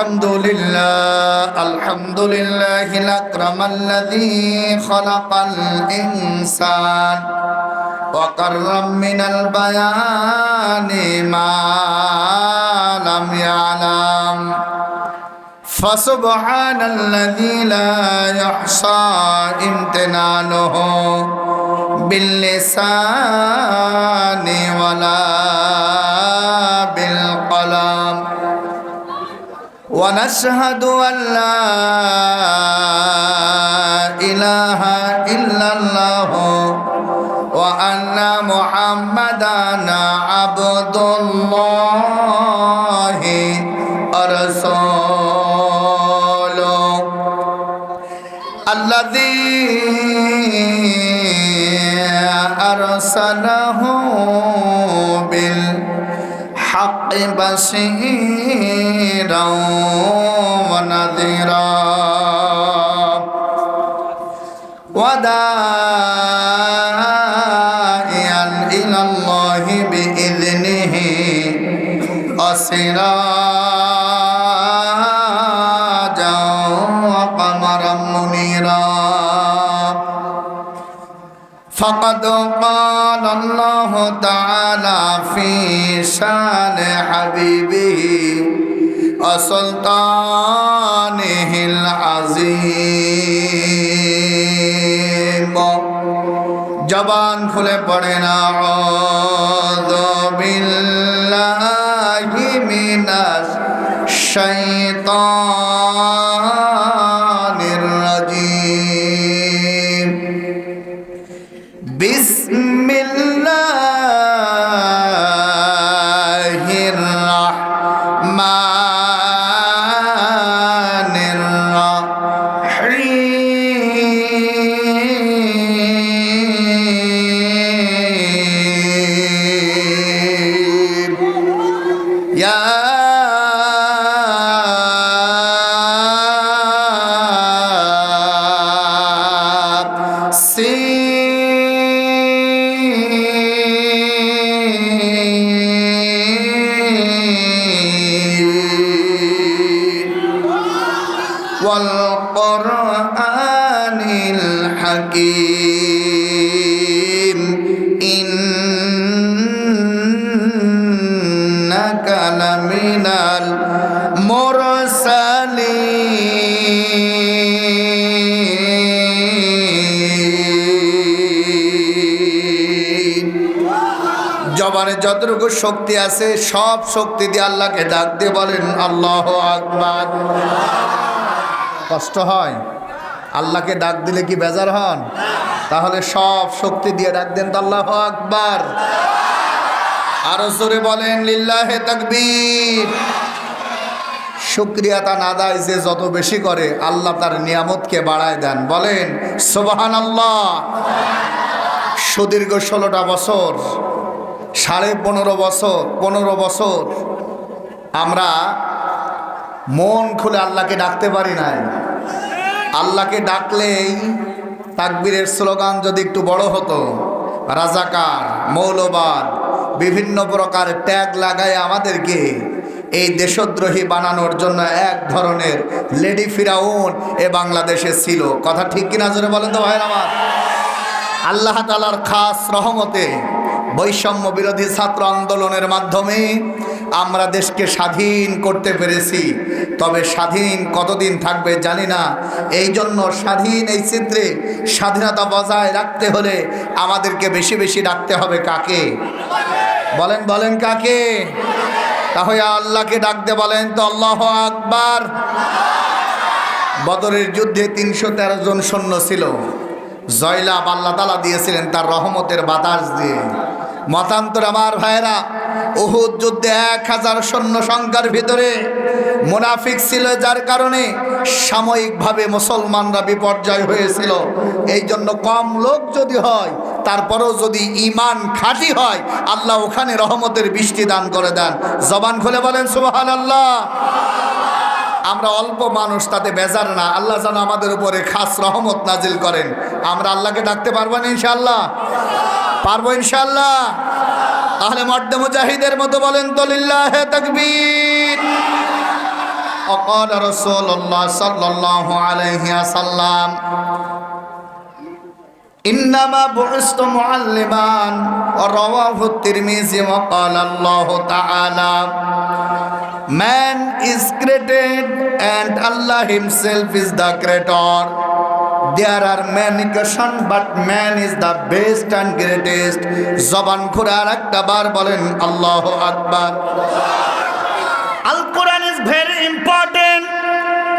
الحمد لله الحمد لله الأكرم الذي خلق الإنسان وقرب من البيان ما لم يعلم فسبحان الذي لا يحصى امتنانه باللسان ولا ونشهد أن لا إله إلا الله وأن محمدا عبد الله ورسوله الذي أرسله بالحق بشيرا ونذيرا. وداعيا إلى الله بإذنه وسراجا تعالى في شان حبيبه وسلطانه العظيم জবান খুলে পড়ে না বিল্লাহি মিনাশ শাইতানির إنك لمن المرسلين জবানে যতটুকু শক্তি আছে সব শক্তি দিয়ে আল্লাহকে ডাক দিয়ে বলেন আল্লাহ আকবার কষ্ট হয় আল্লাহকে ডাক দিলে কি বেজার হন তাহলে সব শক্তি দিয়ে ডাক দেন তো আল্লাহ আকবার আরও জোরে বলেন, লিল্লাহে তাকবীর। শুক্রিয়া তা নাদায় যে যত বেশি করে, আল্লাহ তার নিয়ামতকে বাড়ায় দেন। বলেন সোবাহান আল্লাহ সুদীর্ঘ ষোলোটা বছর, সাড়ে পনেরো বছর পনেরো বছর আমরা মন খুলে আল্লাহকে ডাকতে পারি নাই। আল্লাহকে ডাকলেই তাকবীরের স্লোগান যদি একটু বড় হতো, রাজাকার, মৌলবাদ বিভিন্ন প্রকার ট্যাগ লাগায় আমাদেরকে এই দেশদ্রোহী বানানোর জন্য এক ধরনের লেডি ফিরাউন এ বাংলাদেশে ছিল। কথা ঠিক কিনা জোরে বলেন তো ভাই আমার? আল্লাহ তালার খাস রহমতে বৈষম্য বিরোধী ছাত্র আন্দোলনের মাধ্যমে আমরা দেশকে স্বাধীন করতে পেরেছি। তবে স্বাধীন কতদিন থাকবে জানি না। এই জন্য স্বাধীন এই চিত্রে স্বাধীনতা বজায় রাখতে হলে আমাদেরকে বেশি বেশি রাখতে হবে কাকে? বলেন বলেন কাকে? তাহলে আল্লাহকে ডাকতে বলেন তো আল্লাহ আকবার। বদরের যুদ্ধে তিনশো তেরো জন সৈন্য ছিল। জয়লাভ আল্লাহ তালা দিয়েছিলেন তার রহমতের বাতাস দিয়ে। মতান্তর আমার ভাইরা উহুদ যুদ্ধে এক হাজার সৈন্য সংখ্যার ভিতরে মুনাফিক ছিল, যার কারণে সাময়িকভাবে মুসলমানরা বিপর্যয় হয়েছিল। এই জন্য কম লোক যদি হয় তারপরেও যদি ইমান খাঁটি হয়, আল্লাহ ওখানে রহমতের বৃষ্টি দান করে দেন। জবান খুলে বলেন সুবাহান আল্লাহ আমরা অল্প মানুষ, তাতে বেজার না। আল্লাহ যেন আমাদের উপরে খাস রহমত নাজিল করেন। আমরা আল্লাহকে ডাকতে পারব না ইনশাল্লাহ পারব ইনশাল্লাহ তাহলে মর্দে মুজাহিদের মতো বলেন তলিল্লাহ অকল সাল্লাম إنما بعثت معلما ورواه الترمذي وقال الله تعالى Man is created and Allah himself is the creator. There are many questions but man is the best and greatest. জবান খুলে আর একটা বার বলেন আল্লাহ আকবার Al Quran is very important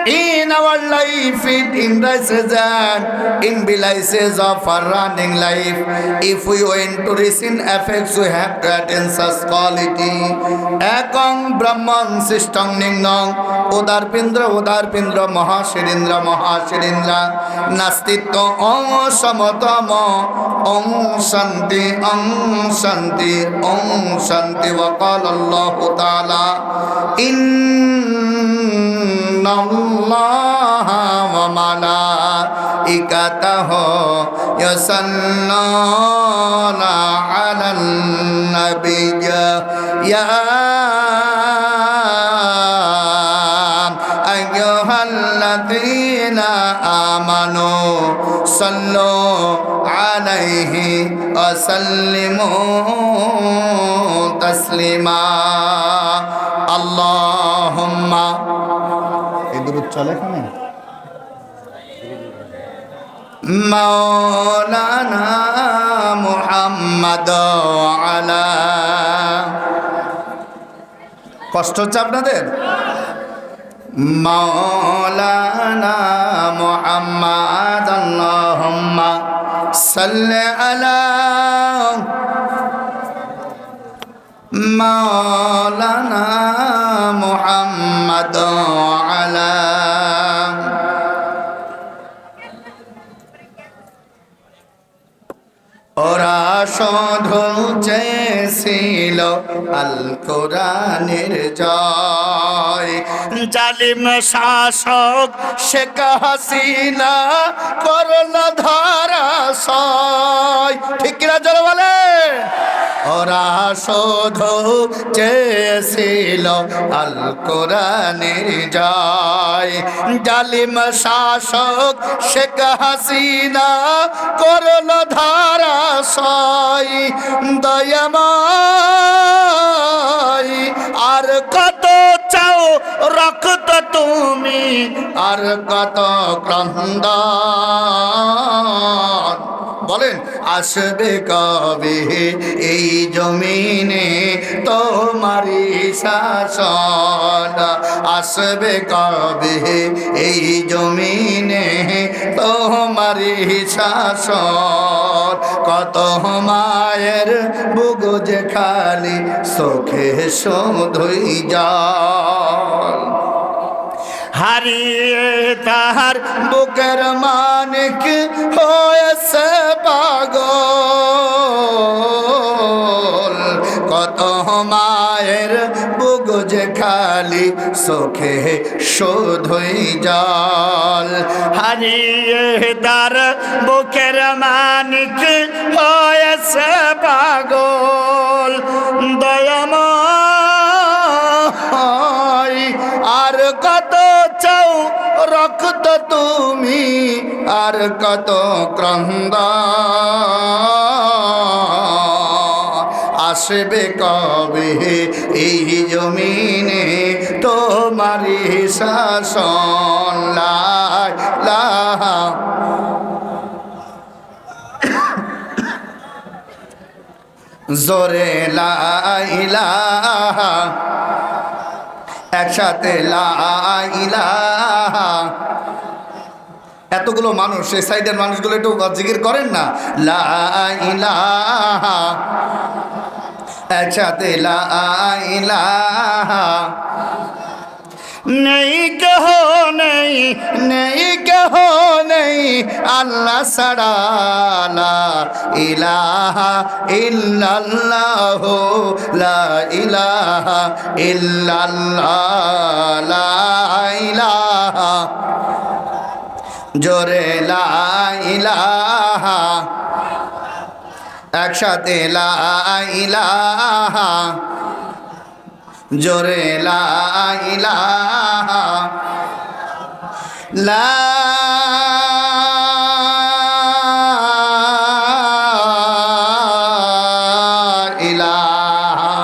in our life, it indices and imbalances of our running life. If we went to receive effects, we have to attain such quality. Ekang Brahman Sistang Ningong Udarpindra Udarpindra Mahashirindra Mahashirindra Nastito Om Samatama Om Shanti Om Shanti Om Shanti Wa Qala Allah Ta'ala In إن الله وملائكته يصلون على النبي يا أيها الذين آمنوا صلوا عليه وسلموا تسليما اللهم এই দূর চলে এখানে? মৌলানা মোহাম্মদ আলা। কষ্ট হচ্ছে আপনাদের? মৌলানা মোহাম্মদ আল্লাহুম্মা সাল্লি আলা। মৌলানা মোহাম্মদ আলা। শুধু চেয়েছিল আল কোরআনের জয়। জালিম শাসক শেখ হাসিনা করল ধারা সয়। ঠিক না জল ওরা শুধু চেয়েছিল আল কোরআনের জয়। জালিম শাসক শেখ হাসিনা করল ধারা সয় দয়াময়, আর কত চাও রক্ত তুমি, আর কত ক্রন্দ বলেন, আসবে কবে এই জমিনে তোমারি শাসন? আসবে কবে এই জমিনে তোমারি শাসন? কত মায়ের বুগুজ খালি, চোখে শুধুই জল। হারিয়ে তাহার বুকের মানিক হয়েছে পাগল। কত মায়ের বুগুজ খালি চোখে শুধুই জল। হারিয়ে তার বুকের মানিক হয়েছে পাগল। দয়াময় তুমি আর কত ক্রন্দ। আসবে কবে এই জমিনে তোমারি শাসন? জোরে লাইলাহা একসাথে লাইলাহা এতগুলো মানুষ এই সাইডের মানুষগুলো একটু জিকির করেন না? নেই, কেহ নেই নেই, কেহ নেই, আল্লাহ সাড়ালা ইলাহা ইল্লাল্লাহ, লা ইলাহা জোরে লা ইলাহা। একসাথে লা ইলাহা। জোরে লা ইলাহা। লা ইলাহা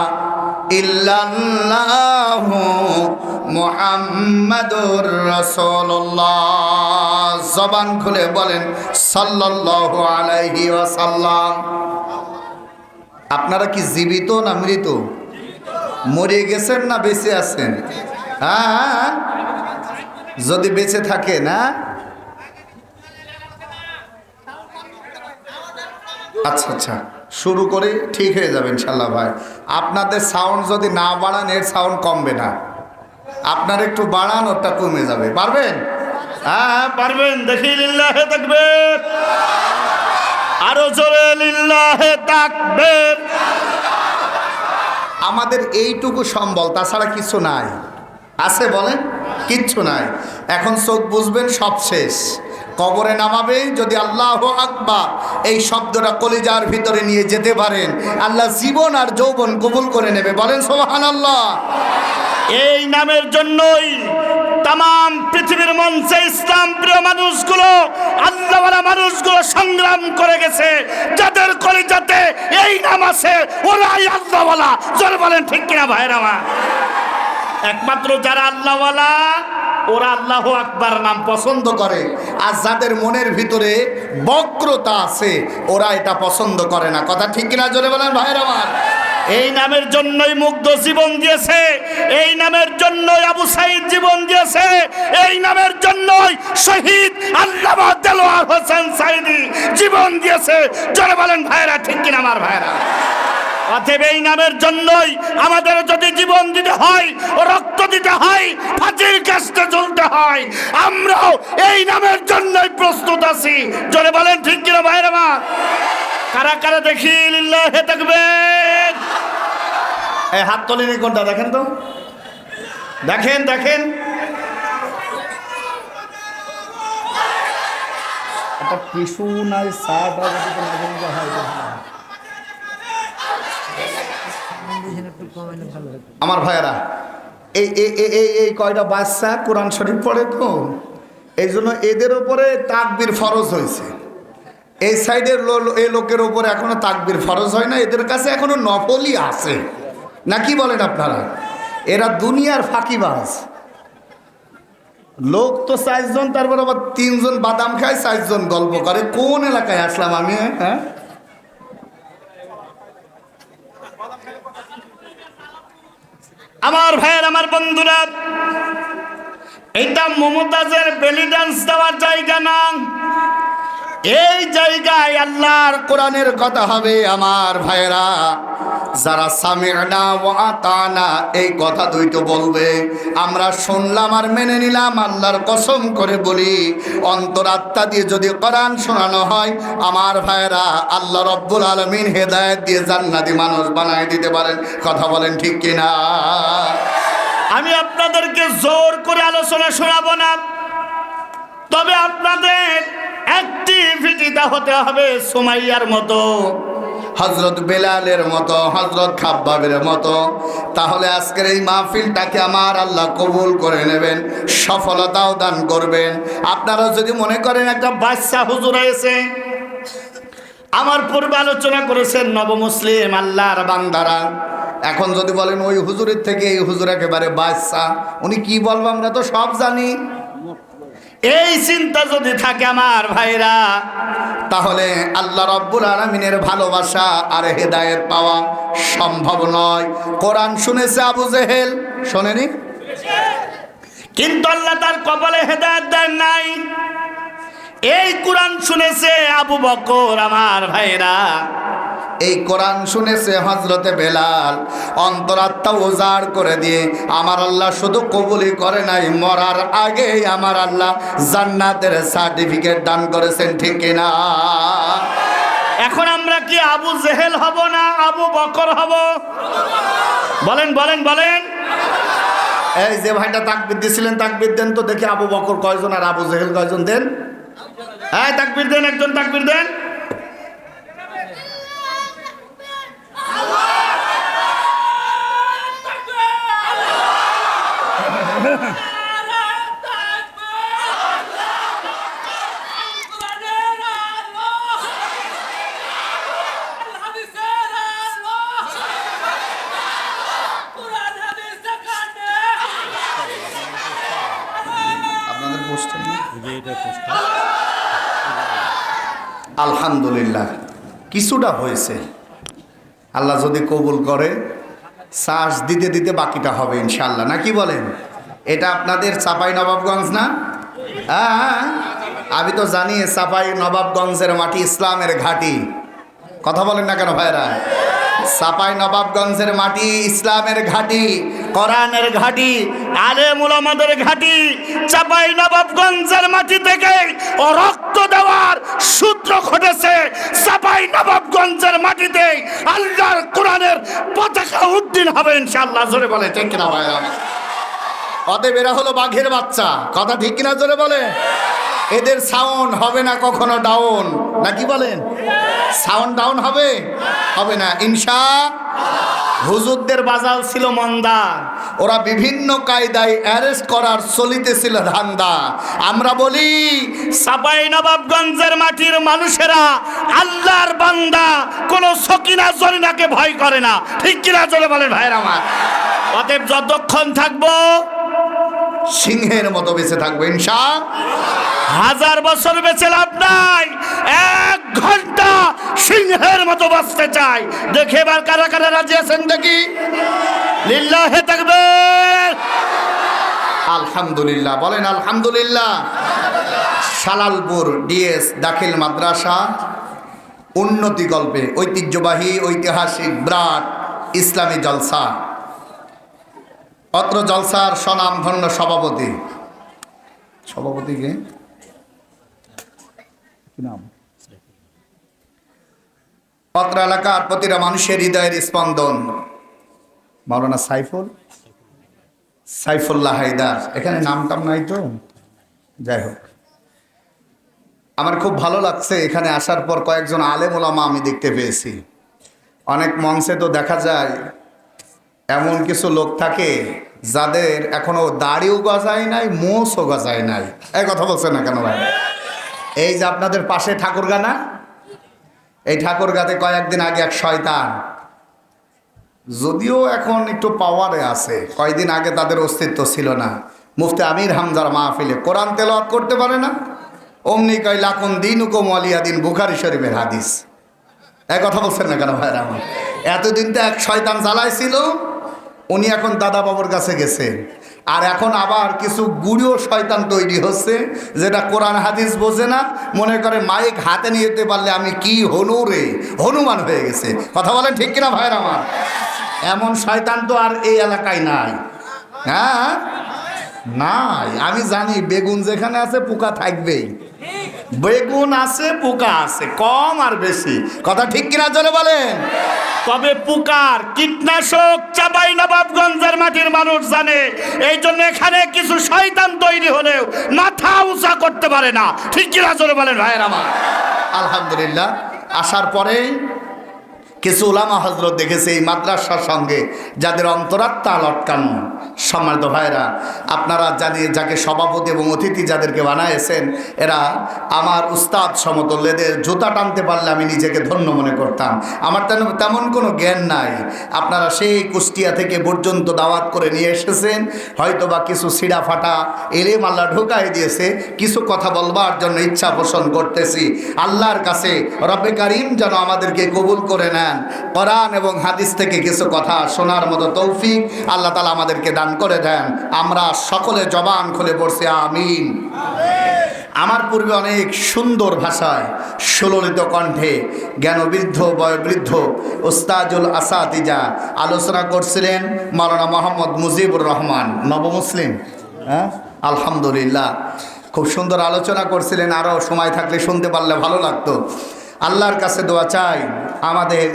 ইল্লাল্লাহু মুহাম্মাদুর রাসূলুল্লাহ। জবান খুলে বলেন, সাল্লাল্লাহু আলাইহি ওয়াসাল্লাম। আপনারা কি জীবিত না মৃত? মরে গেছেন না বেঁচে আছেন? হ্যাঁ? যদি বেঁচে থাকে না আচ্ছা আচ্ছা। শুরু করে ঠিক হয়ে যাবে ইনশাল্লাহ ভাই। আপনাদের সাউন্ড যদি না বাড়ান, এর সাউন্ড কমবে না। আপনার একটু বাড়ান ওটা কমে যাবে। পারবেন? হ্যাঁ পারবেন? দেখি লিল্লাহে থাকবেন আরও জোরে লিল্লাহে থাকবেন আমাদের এইটুকু সম্বল, তাছাড়া কিছু নাই। আছে বলেন? কিচ্ছু নাই। এখন চোখ বুঝবেন সব শেষ। কবরে নামাবে যদি আল্লাহ আকবার এই শব্দটা কলিজার ভিতরে নিয়ে যেতে পারেন। আল্লাহ জীবন আর যৌবন কবুল করে নেবে। বলেন সোহান আল্লাহ এই নামের জন্যই তাম পৃথিবীর মঞ্চে ইসলাম প্রিয় মানুষগুলো, আল্লাহওয়ালা মানুষগুলো সংগ্রাম করে গেছে। যাদের কলিজাতে এই নাম আছে, ওরাই আল্লাহওয়ালা। জোর বলেন, ঠিক কিনা ভাইয়ের আমার একমাত্র যারা আল্লাহওয়ালা, ওরা আল্লাহ আকবার নাম পছন্দ করে। আর যাদের মনের ভিতরে বক্রতা আছে, ওরা এটা পছন্দ করে না। কথা ঠিক কিনা জোরে বলেন ভাইয়ের আমার এই নামের জন্যই মুগ্ধ জীবন দিয়েছে, এই নামের জন্যই আবু সাইদ জীবন দিয়েছে, এই নামের জন্যই শহীদ আল্লামা দেলোয়ার হোসেন সাইদি জীবন দিয়েছে। জোরে বলেন, ভাইরা, ঠিক কিনা আমার ভাইরা? অতএব এই নামের জন্যই আমাদের যদি জীবন দিতে হয়, রক্ত দিতে হয়, ফাঁসির কাজটা চলতে হয়, আমরাও এই নামের জন্যই প্রস্তুত আছি। জোরে বলেন, ঠিক কিনা ভাইরা মা কারা কারা দেখি লিল্লাহে থাকবেন এই হাত তোলেনি কোনটা দেখেন তো? দেখেন দেখেন। একটা টিস্যু নাই ভালো। আমার ভাইয়েরা, এই এই, এই- কয়টা বাচ্চা কোরআন শরীফ পড়ে তো? এই জন্য এদের ওপরে তাকবির ফরজ হয়েছে। এই সাইডের এই লোকের ওপরে এখনও তাকবির ফরজ হয় না, এদের কাছে এখনও নফলই আছে। না কি বলেন আপনারা? এরা দুনিয়ার ফাঁকিবাজ। লোক তো চারজন, তারপর আবার তিনজন বাদাম খায়, চারজন গল্প করে। কোন এলাকায় আসলাম আমি হ্যাঁ? আমার ভাইয়ের, আমার বন্ধুরা এটা মমতাজের বেলি দেওয়ার জায়গা না। এই জায়গায় আল্লাহর কোরআনের কথা হবে আমার ভাইয়েরা। যারা ও আতানা এই কথা দুইটো বলবে। আমরা শুনলাম আর মেনে নিলাম, আল্লাহর কসম করে বলি অন্তরাত্মা দিয়ে যদি কোরআন শোনানো হয়, আমার ভাইয়েরা, আল্লাহ রব্বুল আলমিন হেদায়েত দিয়ে জান্নাতি মানুষ বানায় দিতে পারেন। কথা বলেন ঠিক কিনা? আমি আপনাদেরকে জোর করে আলোচনা শোনাবো না। তবে আপনাদের অ্যাক্টিভিটিটা হতে হবে সুমাইয়ার মতো। হজরত বেলালের মতো হজরত খাব্বাবের মতো। তাহলে আজকের এই মাহফিলটাকে আমার আল্লাহ কবুল করে নেবেন, সফলতাও দান করবেন। আপনারা যদি মনে করেন একটা বাদশাহ হুজুর এসে আমার পূর্বে আলোচনা করেছেন নবমুসলিম আল্লাহর বান্দারা। এখন যদি বলেন ওই হুজুরের থেকে এই হুজুর একেবারে বাদশাহ, উনি কি বলব আমরা তো সব জানি। এই চিন্তা যদি থাকে আমার ভাইরা তাহলে আল্লাহ রব্বুল আলমিনের ভালোবাসা আর হেদায়েত পাওয়া সম্ভব নয়। কোরআন শুনেছে আবু জেহেল? শোনেনি? কিন্তু আল্লাহ তার কপালে হেদায়ত দেন নাই। এই কোরআন শুনেছে আবু বকর আমার ভাইরা। এই কোরআন শুনেছে হজরতে বেলাল। অন্তরাত্মা উজাড় করে দিয়ে আমার আল্লাহ শুধু কবুলি করে নাই মরার আগে আমার আল্লাহ জান্নাতের সার্টিফিকেট দান করেছেন ঠিক কিনা এখন আমরা কি আবু জেহেল হব না আবু বকর হব? বলেন বলেন বলেন। এই যে ভাইটা তাকবির দিছিলেন তাকবির দেন তো দেখি আবু বকর কয়জন আর আবু জেহেল কয়জন দেন? হ্যাঁ তাকবির দেন একজন তাকবির দেন। আলহামদুলিল্লাহ, কিছুটা হয়েছে। আল্লাহ যদি কবুল করে শ্বাস দিতে দিতে বাকিটা হবে ইনশাল্লাহ না কি বলেন? এটা আপনাদের চাপাই নবাবগঞ্জ না? হ্যাঁ আমি তো জানি চাপাই নবাবগঞ্জের মাটি ইসলামের ঘাটি। কথা বলেন না কেন ভাইরা চাপাই নবাবগঞ্জের মাটি, ইসলামের ঘাটি, কোরআনের ঘাটি আলে মুলামাদের ঘাটি চাপাই নবাবগঞ্জের মাটি থেকে ও রক্ত দেওয়ার সূত্র ঘটেছে। চাপাই নবাবগঞ্জের মাটিতে আল্লাহর কোরআনের পতাকা উদ্দিন হবে ইনশাআল্লাহ। জোরে বলে, ঠিক ভাই? অতএব এরা হলো বাঘের বাচ্চা। কথা ঠিক কিনা জোরে বলে এদের সাউন্ড হবে না কখনো ডাউন নাকি বলেন? সাউন্ড ডাউন হবে? হবে না। ইনশা হুজুরদের বাজাল ছিল মন্দা ওরা বিভিন্ন কায়দায় অ্যারেস্ট করার চলিতেছিল ধান্দা। আমরা বলি, সাপাই নবাবগঞ্জের মাটির মানুষেরা আল্লাহর বান্দা, কোন সকিনা জরিনাকে ভয় করে না। ঠিক কিনা চলে বলেন ভাইয়ের আমার? অতএব যতক্ষণ থাকব সিংহের মতো বেঁচে থাকব ইনশা হাজার বছর বেঁচে লাভ নাই। এক ঘণ্টা সিংহের মতো বাঁচতে চাই। দেখে এবার কারা কারা রাজি আছেন দেখি। লিল্লাহে থাকবে আলহামদুলিল্লাহ বলেন আলহামদুলিল্লাহ। সালালপুর ডিএস দাখিল মাদ্রাসা উন্নতি গল্পে ঐতিহ্যবাহী ঐতিহাসিক ব্রাট ইসলামী জলসা। অত্র জলসার স্বনামধন্য সভাপতি। সভাপতি কি? নাম? অত্র এলাকার প্রতিটা মানুষের হৃদয়ের স্পন্দন। মাওলানা সাইফুল? সাইফুল্লাহ হায়দার। এখানে নাম টাম নাই তো? যাই হোক। আমার খুব ভালো লাগছে এখানে আসার পর কয়েকজন আলেম ওলামা আমি দেখতে পেয়েছি। অনেক মঞ্চে তো দেখা যায়, এমন কিছু লোক থাকে যাদের এখনও দাড়িও গজায় নাই মোষও গজায় নাই। এই কথা বলছে না কেন ভাই? এই যে আপনাদের পাশে ঠাকুরগা না? এই ঠাকুরগাতে কয়েকদিন আগে এক শয়তান, যদিও এখন একটু পাওয়ারে আছে কয়েকদিন আগে তাদের অস্তিত্ব ছিল না। মুফতি আমির হামজার মাহফিলে কোরআন তেলাওয়াত করতে পারে না? অমনি কয় লাকুন দিন উকম আলিয়া দিন, বুখারি শরীফের হাদিস। এক কথা বলছেন না কেন ভাইরা আমার? এতদিন তো এক শয়তান জ্বালাইছিল উনি এখন দাদা বাবুর কাছে গেছে। আর এখন আবার কিছু গুড়িও শয়তান তৈরি হচ্ছে, যেটা কোরআন হাদিস বোঝে না। মনে করে মাইক হাতে নিয়ে যেতে পারলে আমি কি হনু রে? হনুমান হয়ে গেছে। কথা বলেন ঠিক কিনা ভাইয়ের আমার? এমন শয়তান তো আর এই এলাকায় নাই। হ্যাঁ? নাই। আমি জানি বেগুন যেখানে আছে পোকা থাকবেই। বেগুন আছে পোকা আছে কম আর বেশি। কথা ঠিক কিনা চলে বলেন? তবে পোকার কীটনাশক চাপাই নবাবগঞ্জের মাটির মানুষ জানে এই জন্য এখানে কিছু শয়তান তৈরি হলেও মাথা উঁচা করতে পারে না। ঠিক কিনা চলে বলেন ভাইয়ের আমার? আলহামদুলিল্লাহ আসার পরেই কিছু ওলামা হজরত দেখেছে এই মাদ্রাসার সঙ্গে, যাদের অন্তরাত্মা লটকানো। সম্মানিত ভাইরা আপনারা জানিয়ে যাকে সভাপতি এবং অতিথি যাদেরকে বানাইছেন, এরা আমার উস্তাদ সমতুল্য এদের জুতা টানতে পারলে আমি নিজেকে ধন্য মনে করতাম। আমার তেন, তেমন কোনো জ্ঞান নাই। আপনারা সেই কুষ্টিয়া থেকে পর্যন্ত দাওয়াত করে নিয়ে এসেছেন হয়তো বা কিছু সিডা ফাটা এলেম আল্লাহ ঢোকাই দিয়েছে, কিছু কথা বলবার জন্য ইচ্ছা পোষণ করতেছি। আল্লাহর কাছে রব্বে কারিম যেন আমাদেরকে কবুল করে নেন কোরআন এবং হাদিস থেকে কিছু কথা শোনার মতো তৌফিক আল্লাহ তালা আমাদেরকে দান করে দেন। আমরা সকলে জবান খুলে পড়ছি, আমিন। আমার পূর্বে অনেক সুন্দর ভাষায় সুললিত কণ্ঠে জ্ঞানবৃদ্ধ, বয়োবৃদ্ধ ওস্তাজুল আসাতিজা আলোচনা করছিলেন মাওলানা মোহাম্মদ মুজিবুর রহমান, নবমুসলিম। হ্যাঁ? আলহামদুলিল্লাহ। খুব সুন্দর আলোচনা করছিলেন আরও সময় থাকলে শুনতে পারলে ভালো লাগতো। আল্লাহর কাছে দোয়া চাই আমাদের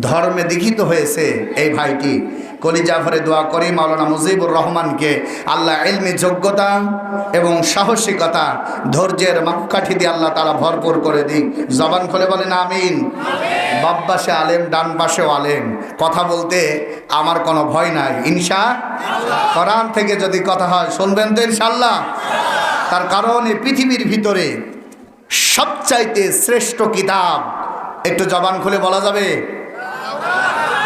ধর্মে দীক্ষিত হয়েছে এই ভাইটি। কলিজাফরে দোয়া করি মাওলানা মুজিবুর রহমানকে। আল্লাহ এলমি যোগ্যতা এবং সাহসিকতা ধৈর্যের মাপকাঠি দিয়ে আল্লাহ তারা ভরপুর করে দিক। জবান খোলে বলেন আমিন। বাপ পাশে আলেম ডান পাশেও আলেম। কথা বলতে আমার কোনো ভয় নাই। ইনশা কোরআন থেকে যদি কথা হয় শুনবেন তো ইনশাল্লাহ তার কারণ এই পৃথিবীর ভিতরে সবচাইতে শ্রেষ্ঠ কিতাব একটু জবান খুলে বলা যাবে?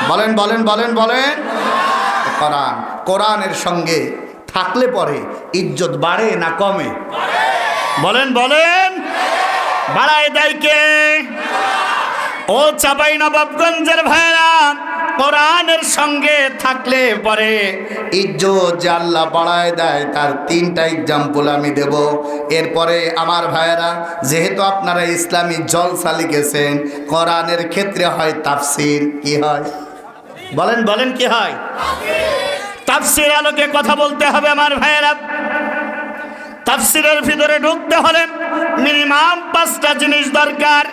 বলেন বলেন বলেন বলেন। কোরআন, কোরআনের সঙ্গে থাকলে পরে ইজ্জত বাড়ে না কমে? বলেন বলেন। বাড়ায় দেয় কে ও চাপাই নবাবগঞ্জের ভাইরা, কোরআনের সঙ্গে থাকলে পরে ইজ্জত যে আল্লাহ বাড়ায় দেয়, তার তিনটা এক্সাম্পল আমি দেব। এরপরে আমার ভাইয়েরা যেহেতু আপনারা ইসলামী জলসা লিখেছেন, কোরআনের ক্ষেত্রে হয় তাফসির, কি হয়? বলেন বলেন, কি হয়? তাফসির আলোকে কথা বলতে হবে আমার ভাইয়েরা তাফসিরের ভিতরে ঢুকতে হলে মিনিমাম পাঁচটা জিনিস দরকার।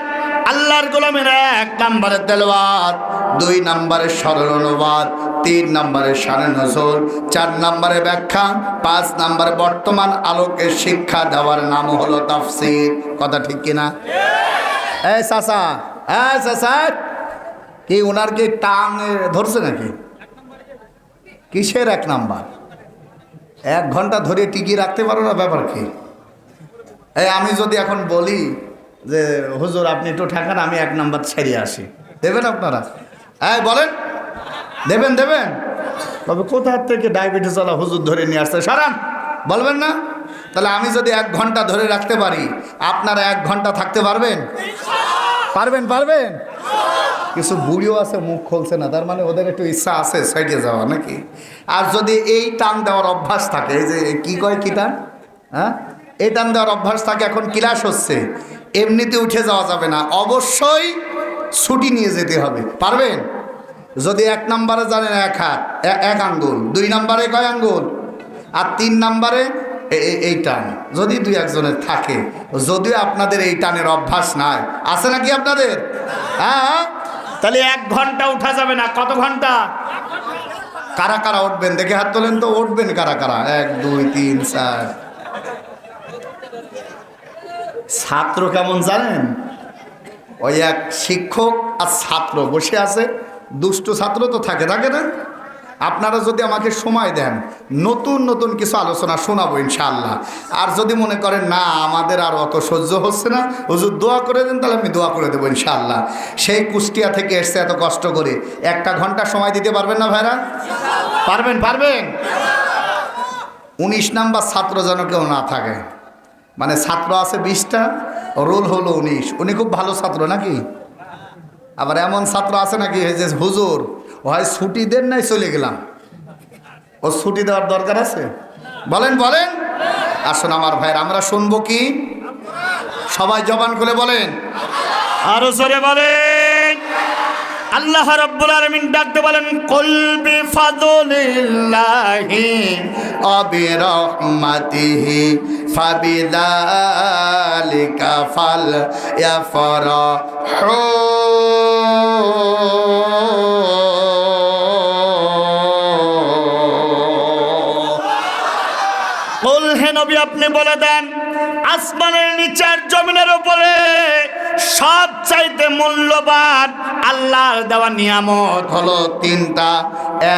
আল্লাহর গোলামের এক নম্বরে তেলওয়াত দুই নম্বরে সরল অনুবাদ তিন নম্বরে সারে নজর চার নম্বরে ব্যাখ্যা পাঁচ নম্বরে বর্তমান আলোকে শিক্ষা দেওয়ার নাম হলো তাফসির। কথা ঠিক কিনা? এই চাচা এই চাচা কি ওনার কি টাং ধরছে নাকি? কিসের এক নাম্বার? এক ঘণ্টা ধরে টিকিয়ে রাখতে পারো না ব্যাপার কি? এই আমি যদি এখন বলি যে, হুজুর, আপনি একটু ঠেকান, আমি এক নাম্বার ছেড়ে আসি। দেবেন আপনারা? হ্যাঁ বলেন। দেবেন দেবেন। তবে কোথার থেকে ডায়াবেটিস ওলা হুজুর ধরে নিয়ে আসতে সারান। বলবেন না? তাহলে আমি যদি এক ঘণ্টা ধরে রাখতে পারি, আপনারা এক ঘণ্টা থাকতে পারবেন? পারবেন পারবেন? কিছু বুড়িও আছে, মুখ খুলছে না, তার মানে ওদের একটু ইচ্ছা আছে সাইডে যাওয়া নাকি? আর যদি এই টান দেওয়ার অভ্যাস থাকে, এই যে কি কয় কি টান? হ্যাঁ? এই টান দেওয়ার অভ্যাস থাকে, এখন ক্লাস হচ্ছে। এমনিতে উঠে যাওয়া যাবে না। অবশ্যই ছুটি নিয়ে যেতে হবে। পারবেন? যদি এক নম্বরে জানেন এক হাত এক আঙ্গুল। দুই নম্বরে কয় আঙ্গুল? আর তিন নম্বরে এই টান। যদি দুই একজনের থাকে, যদিও আপনাদের এই টানের অভ্যাস নাই। আছে নাকি আপনাদের? হ্যাঁ? তাহলে এক ঘণ্টা উঠা যাবে না। কত ঘণ্টা? কারা কারা উঠবেন? দেখে হাত তোলেন তো, উঠবেন কারা কারা? এক, দুই, তিন, চার। ছাত্র কেমন জানেন? ওই এক শিক্ষক আর ছাত্র বসে আছে, দুষ্ট ছাত্র তো থাকে থাকে না? আপনারা যদি আমাকে সময় দেন, নতুন নতুন কিছু আলোচনা শোনাবো ইনশাআল্লাহ। আর যদি মনে করেন, না, আমাদের আর অত সহ্য হচ্ছে না, হুজুর দোয়া করে দেন, তাহলে আমি দোয়া করে দেবো ইনশাআল্লাহ। সেই কুষ্টিয়া থেকে এসছে এত কষ্ট করে। একটা ঘণ্টা সময় দিতে পারবেন না ভাইরা? পারবেন পারবেন? উনিশ নাম্বার ছাত্র যেন কেউ না থাকে। মানে ছাত্র আছে বিশটা, রোল হলো উনিশ। উনি খুব ভালো ছাত্র নাকি? আবার এমন ছাত্র আছে নাকি যে হুজুর হয় ছুটি দেন নাই চলে গেলাম। ও ছুটি দেওয়ার দরকার আছে? বলেন বলেন। আসুন আমার ভাইয়ের, আমরা শুনব কি? সবাই জবান করে বলেন। আরও সরে বলেন। আল্লাহ রাব্বুল আলামিন ডাকতে বলেন, কুল বিফাদলিল্লাহি অবিরহমাতিহি ফাবিদালিকা ফাল ইয়াফরাহু. হে নবী, আপনি বলে দেন, আসমানের নিচের জমিনের উপরে সব চাইতে মূল্যবান আল্লাহর দেওয়া নিয়ামত হলো তিনটা।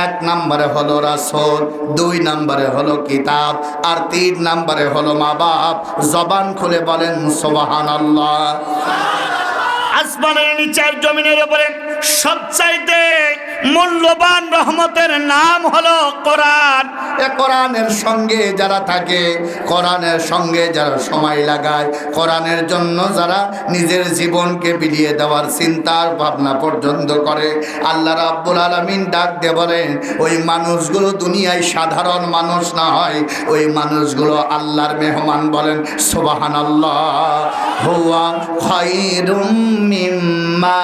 এক নম্বরে হলো রাসূল, দুই নম্বরে হলো কিতাব, আর তিন নম্বরে হলো মা বাপ। জবান খুলে বলেন, সুবহানাল্লাহ। আসমানের নিচের জমিনের উপরে সবচাইতে মূল্যবান রহমতের নাম হলো কোরআন। কোরআনের সঙ্গে যারা থাকে, কোরআনের সঙ্গে যারা সময় লাগায়, কোরআনের জন্য যারা নিজের জীবনকে বিলিয়ে দেওয়ার চিন্তার ভাবনা পর্যন্ত করে। আল্লাহ রাব্বুল আলামিন ডাক দিয়ে বলেন ওই মানুষগুলো দুনিয়ায় সাধারণ মানুষ না হয়, ওই মানুষগুলো আল্লাহর মেহমান বলেন, সুবহানাল্লাহ। হুয়া খায়রুম মিম্মা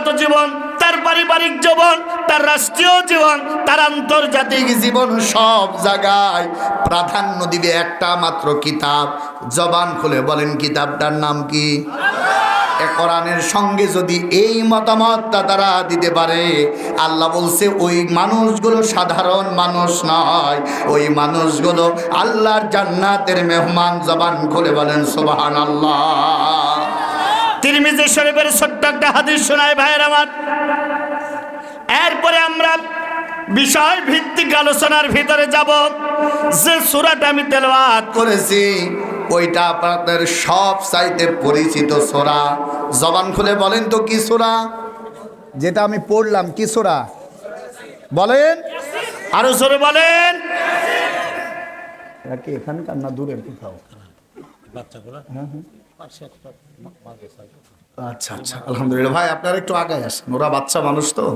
ব্যক্তিগত জীবন, তার পারিবারিক জীবন, তার রাষ্ট্রীয় জীবন, তার আন্তর্জাতিক জীবন সব জায়গায় প্রাধান্য দিবে একটা মাত্র কিতাব। জবান খুলে বলেন, কিতাবটার নাম কি? কোরআনের সঙ্গে যদি এই মতামতটা তারা দিতে পারে, আল্লাহ বলছে, ওই মানুষগুলো সাধারণ মানুষ নয়, ওই মানুষগুলো আল্লাহর জান্নাতের মেহমান। জবান খুলে বলেন সুবাহান আল্লাহ তিরমিজি শরীফের ছোট্ট একটা হাদিস শোনায় ভাইয়ের আমার। এরপরে আমরা বিষয় ভিত্তিক আলোচনার ভিতরে যাব। যে সুরাটা আমি তেলাওয়াত করেছি ওইটা আপনাদের সব চাইতে পরিচিত সোরা। জবান খুলে বলেন তো কি সোরা? যেটা আমি পড়লাম কি সোরা? বলেন। আরও জোরে বলেন। এখানকার না দূরের কোথাও? আচ্ছা আচ্ছা আলহামদুলিল্লাহ। ভাই, আপনারা একটু আগে আসেন। ওরা বাচ্চা মানুষ তো।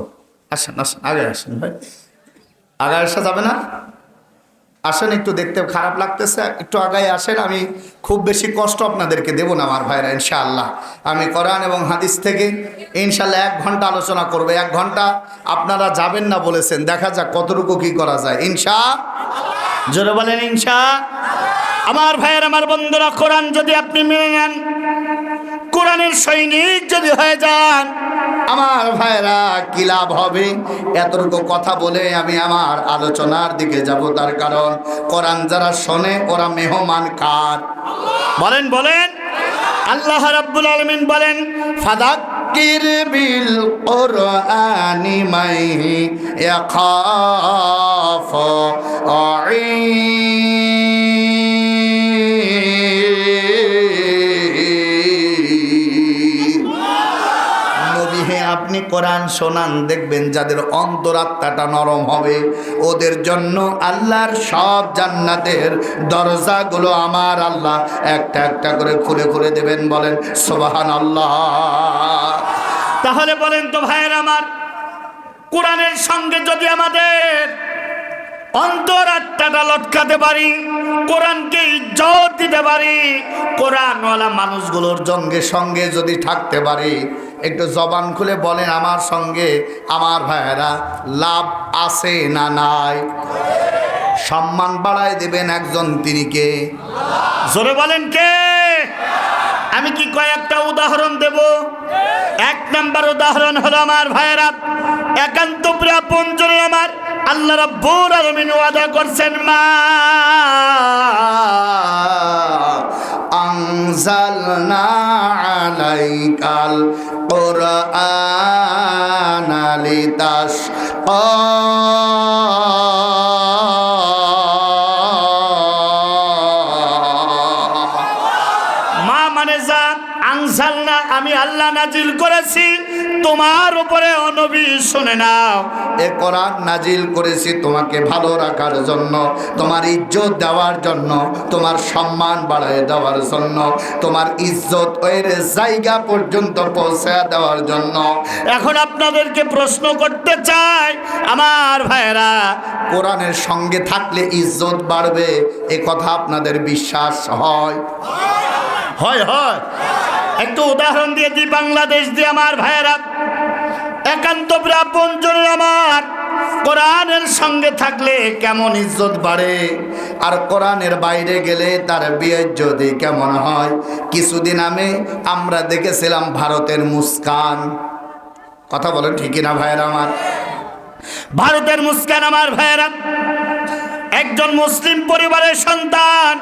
আসেন আসেন আগে আসেন, ভাই। আগে আসা যাবে না? আসেন, একটু দেখতে খারাপ লাগতেছে। একটু আগায় আসেন, আমি খুব বেশি কষ্ট আপনাদেরকে দেবো না, আমার ভাইরা, ইনশাআল্লাহ। আমি কোরআন এবং হাদিস থেকে ইনশাল্লাহ এক ঘণ্টা আলোচনা করব। এক ঘণ্টা আপনারা যাবেন না বলেছেন। দেখা যাক কতটুকু কি করা যায়। ইনশা জোরে বলেন, ইনশা আমার ভাইয়ের, আমার বন্ধুরা, কোরআন যদি আপনি মেনে নেন কোরআনের সৈনিক যদি হয়ে যান আমার ভাইরা কি লাভ হবে? এতটুকু কথা বলে আমি আমার আলোচনার দিকে যাব তার কারণ কোরআন যারা শোনে ওরা মেহমান কার? বলেন বলেন। আল্লাহ রাব্বুল আলামিন বলেন ফাদাক্কির বিল কোরআনি মাই ইয়াখাফ আইন। আপনি কোরআন শোনান, দেখবেন যাদের অন্তরাত্মাটা নরম হবে, ওদের জন্য আল্লাহর সব জান্নাতের দরজাগুলো আমার আল্লাহ একটা একটা করে খুলে খুলে দেবেন বলেন সোবাহান আল্লাহ তাহলে বলেন তো ভাইয়ের আমার, কোরআনের সঙ্গে যদি আমাদের অন্তরাত্মাটা লটকাতে পারি, কোরআনকে ইজ্জত দিতে পারি, কোরআনওয়ালা মানুষগুলোর সঙ্গে সঙ্গে যদি থাকতে পারি একটু জবান খুলে বলেন আমার সঙ্গে, আমার ভাইয়েরা, লাভ আছে না নাই? সম্মান বাড়ায় দেবেন একজন তিনি কে? জোরে বলেন কে? আমি কি কয়েকটা উদাহরণ দেব? এক নাম্বার উদাহরণ হলো আমার ভাইয়েরা, একান্ত প্রাপঞ্জনের আমার আল্লাহ রাব্বুল আলামিন ওয়াদা করছেন, মা أنزلنا عليك القرآن لتشقى মা মানে যা আনসাল না আমি আল্লাহ নাজিল করেছি তোমার উপরে অনবী শুনে নাও এ কোরআন নাজিল করেছি তোমাকে ভালো রাখার জন্য তোমার ইজ্জত দেওয়ার জন্য তোমার সম্মান বাড়ায় দেওয়ার জন্য তোমার ইজ্জত এর জায়গা পর্যন্ত পৌঁছে দেওয়ার জন্য। এখন আপনাদেরকে প্রশ্ন করতে চাই আমার ভাইয়েরা। কোরআনের সঙ্গে থাকলে ইজ্জত বাড়বে এ কথা আপনাদের বিশ্বাস হয়? হয় হয়। একটু উদাহরণ দিয়ে দিই বাংলাদেশ দিয়ে আমার ভাইয়েরা। একান্ত আপনজনের আমার কোরআনের সঙ্গে থাকলে কেমন ইজ্জত বাড়ে? আর কোরআনের বাইরে গেলে তার বিয়ে যদি কেমন হয়? কিছুদিন আমি আমরা দেখেছিলাম ভারতের মুস্কান। কথা বলেন ঠিকই না ভাইয়ের আমার? ভারতের মুস্কান আমার ভাইয়েরা। একজন মুসলিম পরিবারের সন্তান